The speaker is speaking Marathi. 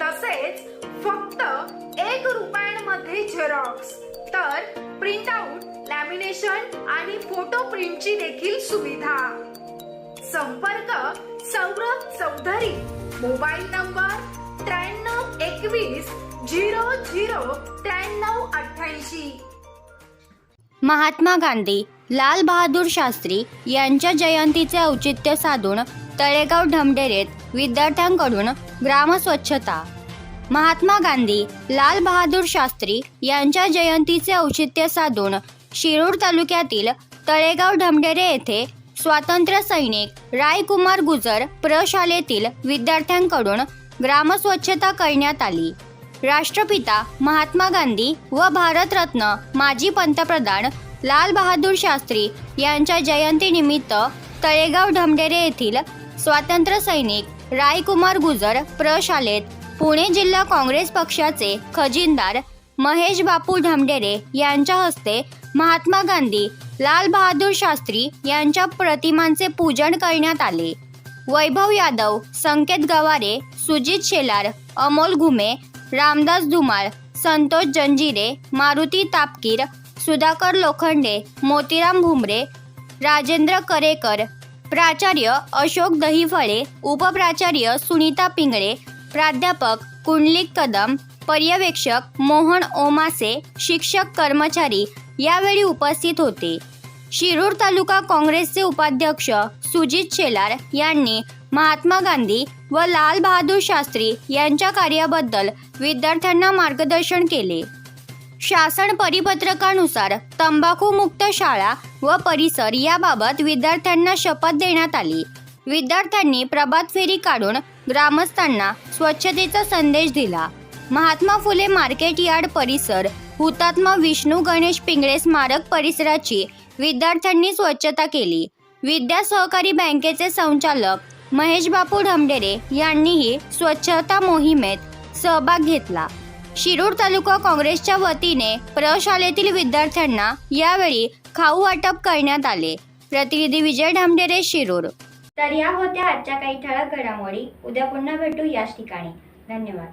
तसेच फक्त एक रुपयांमध्ये झेरॉक्स तर प्रिंट आउट लॅमिनेशन आणि फोटो प्रिंटची देखील सुविधा. संपर्क सौरभ चौधरी. मोबाईल नंबर त्र्याण्णव एकवीस झिरो झिरो त्र्याण्णव अठ्ठ्याऐंशी. महात्मा गांधी लाल बहादूर शास्त्री यांच्या जयंतीचे औचित्य साधून तळेगाव ढमढेरेत विद्यार्थ्यांकडून ग्रामस्वच्छता. महात्मा गांधी लाल बहादूर शास्त्री यांच्या जयंतीचे औचित्य साधून शिरूर तालुक्यातील तळेगाव ढमढेरे येथे स्वातंत्र्य सैनिक रायकुमार गुजर प्रशालेतील विद्यार्थ्यांकडून ग्रामस्वच्छता करण्यात आली. राष्ट्रपिता महात्मा गांधी व भारतरत्न माजी पंतप्रधान लाल बहादूर शास्त्री यांच्या जयंतीनिमित्त तळेगाव ढमढेरे येथील स्वातंत्र्य सैनिक रायकुमार गुजर प्रशालेत पुणे जिल्हा काँग्रेस पक्षाचे खजिनदार महेश बापू ढमढेरे यांच्या हस्ते महात्मा गांधी लाल बहादूर शास्त्री यांच्या प्रतिमांचे पूजन करण्यात आले. वैभव यादव संकेत गवारे सुजित शेलार अमोल घुमे रामदास धुमाळ संतोष जंजिरे मारुती तापकीर सुधाकर लोखंडे मोतीराम भुमरे राजेंद्र करेकर प्राचार्य अशोक दहिफळे उपप्राचार्य सुनीता पिंगळे प्राध्यापक कुंडलिक कदम पर्यवेक्षक मोहन ओमासे शिक्षक कर्मचारी यावेळी उपस्थित होते. शिरूर तालुका काँग्रेसचे उपाध्यक्ष सुजित शेलार यांनी महात्मा गांधी व लाल बहादूर शास्त्री यांच्या कार्याबद्दल विद्यार्थ्यांना मार्गदर्शन केले. शासन परिपत्रकानुसार तंबाखूमुक्त शाळा व परिसर याबाबत विद्यार्थ्यांना शपथ देण्यात आली. विद्यार्थ्यांनी प्रभात फेरी काढून ग्रामस्थांना स्वच्छतेचा संदेश दिला. महात्मा फुले मार्केट यार्ड परिसर हुतात्मा विष्णू गणेश पिंगळे स्मारक परिसराची विद्यार्थ्यांनी स्वच्छता केली. विद्या सहकारी बँकेचे संचालक महेश बापू ढमडेरे यांनीही स्वच्छता मोहिमेत सहभाग घेतला. शिरूर तालुका काँग्रेसच्या वतीने प्रशालेतील विद्यार्थ्यांना यावेळी खाऊ वाटप करण्यात आले. प्रतिनिधी विजय ढामडेरे शिरूर. तर या होत्या आजच्या काही ठळक घडामोडी. उद्या पुन्हा भेटू याच ठिकाणी. धन्यवाद.